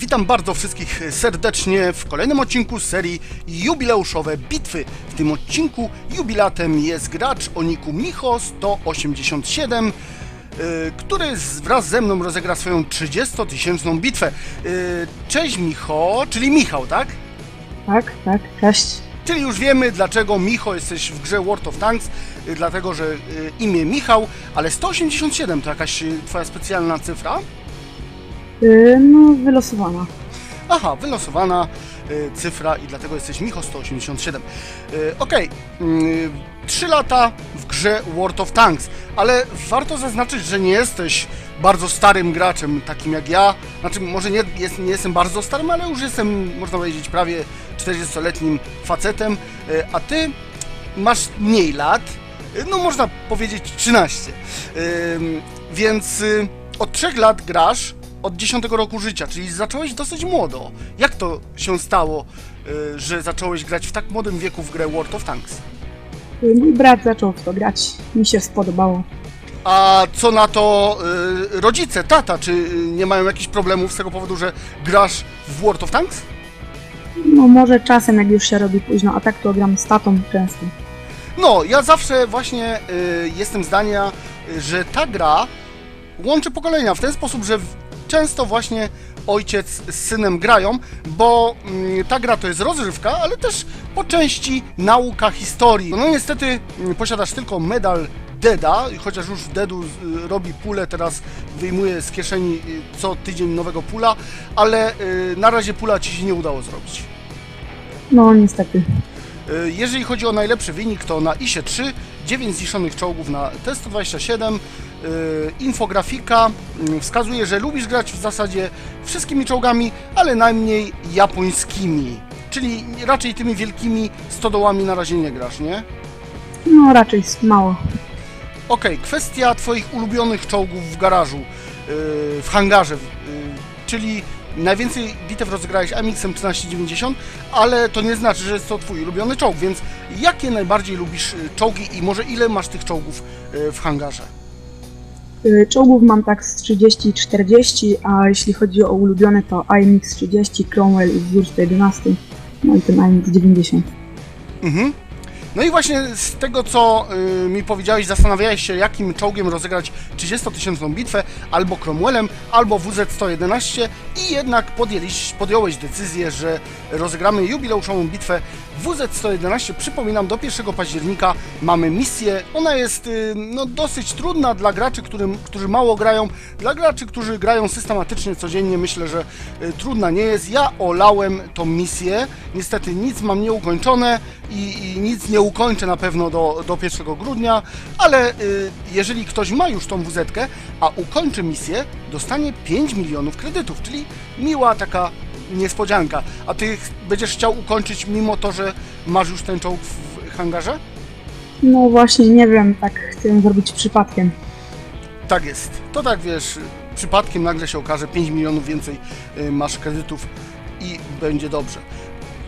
Witam bardzo wszystkich serdecznie w kolejnym odcinku serii jubileuszowe bitwy. W tym odcinku jubilatem jest gracz o niku Micho 187, y, który wraz ze mną rozegra swoją 30-tysięczną bitwę. Y, Cześć Micho, czyli Michał, tak? Tak, tak, cześć. Czyli już wiemy, dlaczego Micho jesteś w grze World of Tanks, y, dlatego że imię Michał, ale 187 to jakaś twoja specjalna cyfra? Yy, no, wylosowana. Aha, wylosowana y, cyfra i dlatego jesteś Micho 187. Y, Okej, y, 3 lata w grze World of Tanks, ale warto zaznaczyć, że nie jesteś bardzo starym graczem, takim jak ja. Znaczy, może nie, jest, nie jestem bardzo starym, ale już jestem, można powiedzieć, prawie 40-letnim facetem, y, a ty masz mniej lat, y, no można powiedzieć 13. Ym, Więc y, od 3 lat grasz, od 10 roku życia, czyli zacząłeś dosyć młodo. Jak to się stało, y, że zacząłeś grać w tak młodym wieku w grę World of Tanks? Mój brat zaczął w to grać. Mi się spodobało. A co na to y, rodzice, tata, czy y, nie mają jakichś problemów z tego powodu, że grasz w World of Tanks? No, może czasem, jak już się robi późno, a tak to gram z tatą często. No, ja zawsze właśnie y, jestem zdania, że ta gra łączy pokolenia w ten sposób, że często właśnie ojciec z synem grają, bo mm, ta gra to jest rozrywka, ale też po części nauka historii. No niestety mm, posiadasz tylko medal Deda, chociaż już Dedu y, robi pulę, teraz wyjmuje z kieszeni y, co tydzień nowego pula, ale y, na razie pula ci się nie udało zrobić. No, niestety. Jeżeli chodzi o najlepszy wynik, to na ISie 3, 9 zniszczonych czołgów na T-127. Y, Infografika y, wskazuje, że lubisz grać w zasadzie wszystkimi czołgami, ale najmniej japońskimi. Czyli raczej tymi wielkimi stodołami na razie nie grasz, nie? No, raczej mało. Okej, kwestia Twoich ulubionych czołgów w garażu, yy, w hangarze, yy, czyli najwięcej bitew rozegrałeś MX-em 1390, ale to nie znaczy, że jest to Twój ulubiony czołg, więc jakie najbardziej lubisz czołgi i może ile masz tych czołgów w hangarze? Yy, czołgów mam tak z 30 i 40, a jeśli chodzi o ulubione, to IMX 30, Cromwell i wzór 111, no i ten IMX 90. Mhm. No i właśnie z tego, co y, mi powiedziałeś, zastanawiałeś się, jakim czołgiem rozegrać 30-tysięczną bitwę, albo Cromwellem, albo WZ-111 i jednak podjęliś, podjąłeś decyzję, że rozegramy jubileuszową bitwę WZ-111. Przypominam, do 1 października mamy misję. Ona jest y, no, dosyć trudna dla graczy, którym, którzy mało grają. Dla graczy, którzy grają systematycznie, codziennie, myślę, że y, trudna nie jest. Ja olałem tą misję. Niestety nic mam nieukończone i, i nic nie ukończę na pewno do, do 1 grudnia, ale y, jeżeli ktoś ma już tą wz a ukończy misję, dostanie 5 milionów kredytów, czyli miła taka niespodzianka. A ty będziesz chciał ukończyć mimo to, że masz już ten czołg w hangarze? No właśnie, nie wiem, tak chcę zrobić przypadkiem. Tak jest. To tak wiesz, przypadkiem nagle się okaże 5 milionów więcej y, masz kredytów i będzie dobrze.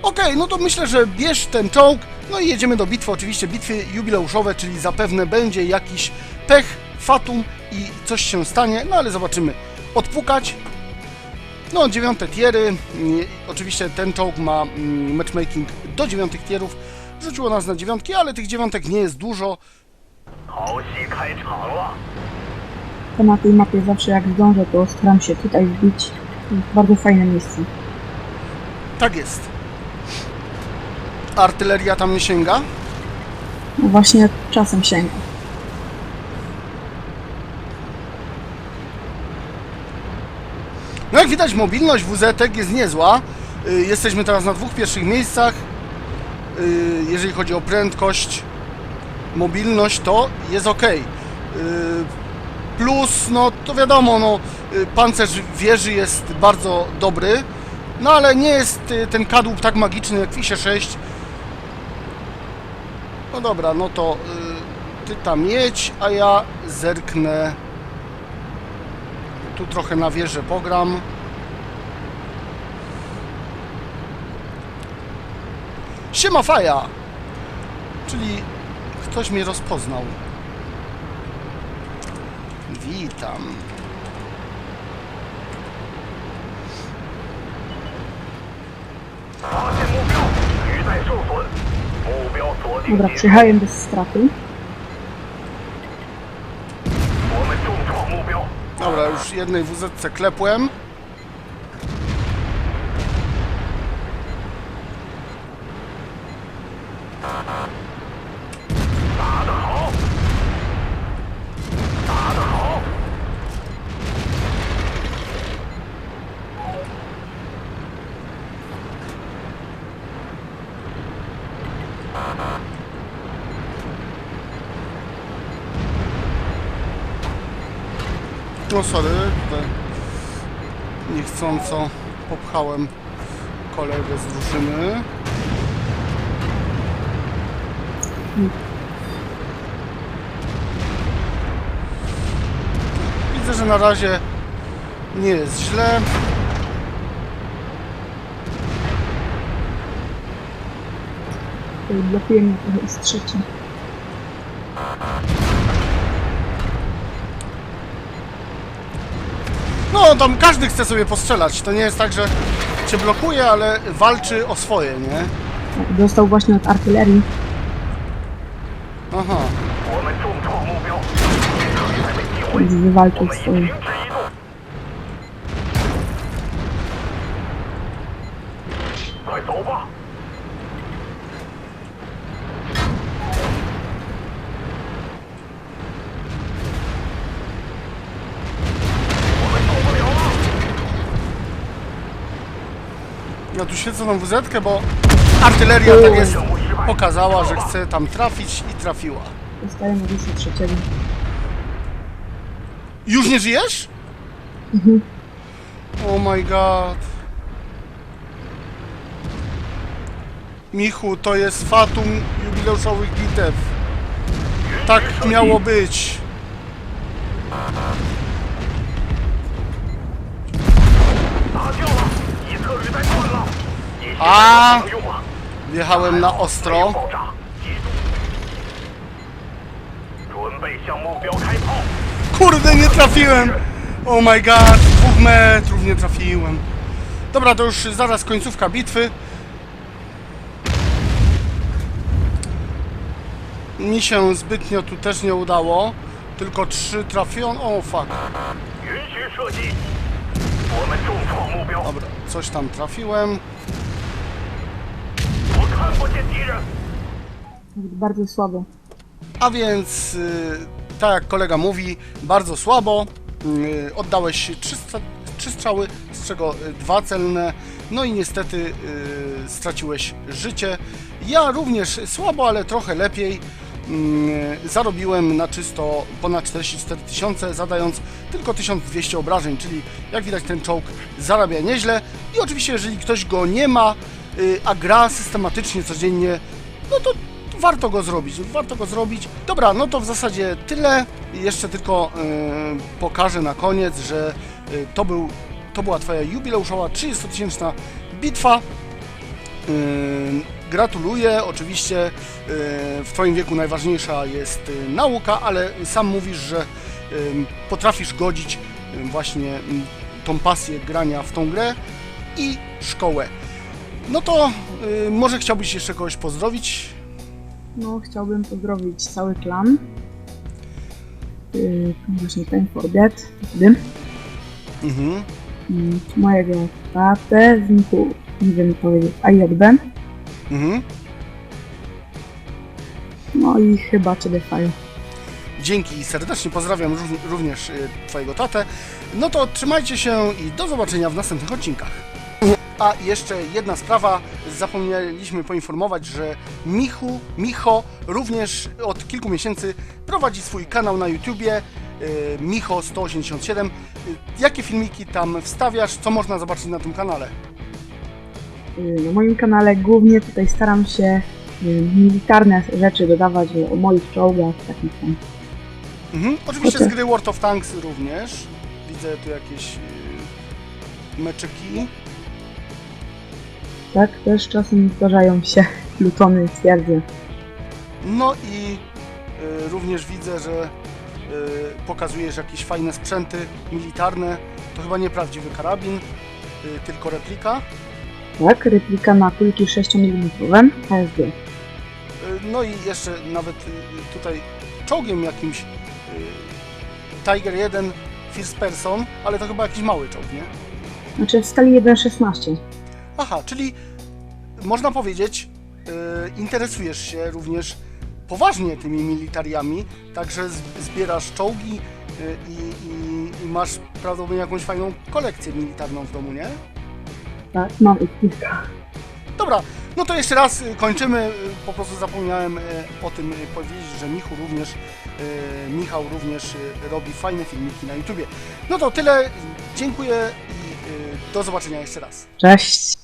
Okej, okay, no to myślę, że bierz ten czołg, no i jedziemy do bitwy. Oczywiście bitwy jubileuszowe, czyli zapewne będzie jakiś pech, fatum i coś się stanie, no ale zobaczymy. Odpukać. No, dziewiąte tiery. Mm, oczywiście ten czołg ma mm, matchmaking do dziewiątych tierów. Rzuciło nas na dziewiątki, ale tych dziewiątek nie jest dużo. To na tej mapie zawsze jak zdążę, to staram się tutaj wbić. Bardzo fajne miejsce. Tak jest. Artyleria tam nie sięga? No właśnie czasem sięga. No jak widać mobilność WZ jest niezła. Y, Jesteśmy teraz na dwóch pierwszych miejscach. Y, Jeżeli chodzi o prędkość, mobilność to jest ok. Plus, no to wiadomo, no y, pancerz wieży jest bardzo dobry. No ale nie jest ten kadłub tak magiczny jak w ISie 6. No dobra, no to y, ty tam jedź, a ja zerknę. Tu trochę na wieżę pogram. Siema Faja! Czyli ktoś mnie rozpoznał. Witam. Dobra, przyjechałem bez straty. Dobra, już jednej WZ klepłem. No sorry, tutaj niechcąco popchałem kolegę z drużyny. Widzę, że na razie nie jest źle. Trochę z trzeci. No, tam każdy chce sobie postrzelać. To nie jest tak, że cię blokuje, ale walczy o swoje, nie? Tak, dostał właśnie od artylerii. Aha. Wywalczył swoje. Ja tu świecę tą WZ, bo artyleria tak jest pokazała, że chce tam trafić i trafiła. Dostaję Modusa trzeciego. Już nie żyjesz? Oh my god. Michu, to jest fatum jubileuszowych bitew. Tak miało być. A! Wjechałem na ostro. Kurde, nie trafiłem! Oh my god, dwóch metrów nie trafiłem. Dobra, to już zaraz końcówka bitwy. Mi się zbytnio tu też nie udało. Tylko trzy trafiłem. O, oh, fuck. Dobra, coś tam trafiłem bardzo słabo. A więc, y, tak jak kolega mówi, bardzo słabo. Y, oddałeś trzy, trzy strzały, z czego y, dwa celne. No i niestety straciłeś życie. Ja również słabo, ale trochę lepiej. Y, zarobiłem na czysto ponad 44 tysiące, zadając tylko 1200 obrażeń, czyli jak widać ten czołg zarabia nieźle. I oczywiście, jeżeli ktoś go nie ma, a gra systematycznie, codziennie, no to warto go zrobić, warto go zrobić. Dobra, no to w zasadzie tyle. Jeszcze tylko y, pokażę na koniec, że y, to, był, to była Twoja jubileuszowa 30-tysięczna bitwa. Yy, Gratuluję. Oczywiście yy, w Twoim wieku najważniejsza jest yy, nauka, ale sam mówisz, że yy, potrafisz godzić yy, właśnie yy, tą pasję grania w tą grę i szkołę. No to yy, może chciałbyś jeszcze kogoś pozdrowić? No, chciałbym pozdrowić cały klan. Yy, właśnie ten for Dead, wtedy. Mhm. Mm, Mojego tatę, z niku, nie wiem powiedzieć, AJB. Mhm. No i chyba Ciebie Faju. Dzięki serdecznie pozdrawiam rów- również y, Twojego tatę. No to trzymajcie się i do zobaczenia w następnych odcinkach. A jeszcze jedna sprawa, zapomnieliśmy poinformować, że Michu, Micho również od kilku miesięcy prowadzi swój kanał na YouTubie y, Micho187. Y, Jakie filmiki tam wstawiasz? Co można zobaczyć na tym kanale? Yy, Na moim kanale głównie tutaj staram się militarne rzeczy dodawać o moich czołgach, takich tam. Mhm. Oczywiście z gry World of Tanks również. Widzę tu jakieś meczyki. Tak, też czasem zdarzają się plutony twierdzy. No i y, również widzę, że y, pokazujesz jakieś fajne sprzęty militarne. To chyba nie prawdziwy karabin, y, tylko replika. Tak, replika na kulki 6 mm. Y, No i jeszcze nawet y, tutaj czołgiem jakimś y, Tiger 1 First Person, ale to chyba jakiś mały czołg, nie? Znaczy w skali 1.16. Aha, czyli można powiedzieć, y, interesujesz się również poważnie tymi militariami, także zbierasz czołgi y, i, i, i masz prawdopodobnie jakąś fajną kolekcję militarną w domu, nie? Tak, mam ich kilka. Dobra, no to jeszcze raz y, kończymy. Po prostu zapomniałem o tym powiedzieć, że Michu również, Michał również robi fajne filmiki na YouTubie. No to tyle. Dziękuję do zobaczenia jeszcze raz. Cześć!